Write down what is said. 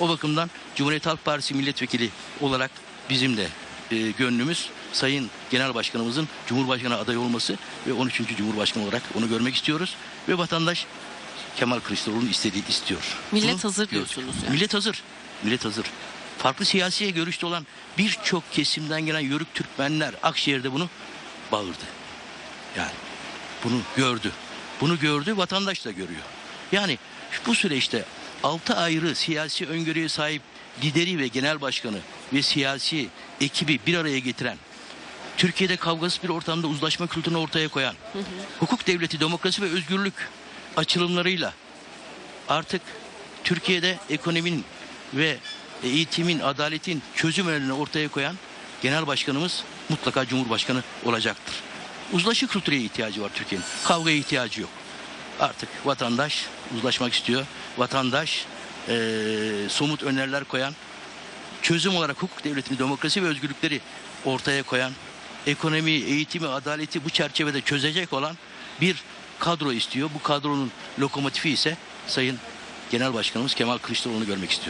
O bakımdan Cumhuriyet Halk Partisi milletvekili olarak bizim de e, gönlümüz Sayın Genel Başkanımızın Cumhurbaşkanı adayı olması ve 13. Cumhurbaşkanı olarak onu görmek istiyoruz. Ve vatandaş Kemal Kılıçdaroğlu'nun istediği istiyor. Millet Bunu hazır diyoruz. diyorsunuz yani. Millet hazır. Millet hazır. Farklı siyasi görüşte olan birçok kesimden gelen yörük Türkmenler Akşehir'de bunu bağırdı. Yani bunu gördü. Bunu gördü, vatandaş da görüyor. Yani bu süreçte 6 ayrı siyasi öngörüye sahip lideri ve genel başkanı ve siyasi ekibi bir araya getiren Türkiye'de kavgasız bir ortamda uzlaşma kültürünü ortaya koyan, hukuk devleti, demokrasi ve özgürlük açılımlarıyla artık Türkiye'de ekonominin ve eğitimin, adaletin çözüm önlerini ortaya koyan genel başkanımız mutlaka cumhurbaşkanı olacaktır. Uzlaşı kültürüne ihtiyacı var Türkiye'nin. Kavgaya ihtiyacı yok. Artık vatandaş uzlaşmak istiyor. Vatandaş eee, somut öneriler koyan, çözüm olarak hukuk devletini, demokrasi ve özgürlükleri ortaya koyan, ekonomiyi, eğitimi, adaleti bu çerçevede çözecek olan bir kadro istiyor. Bu kadronun lokomotifi ise Sayın Genel Başkanımız Kemal Kılıçdaroğlu'nu görmek istiyor.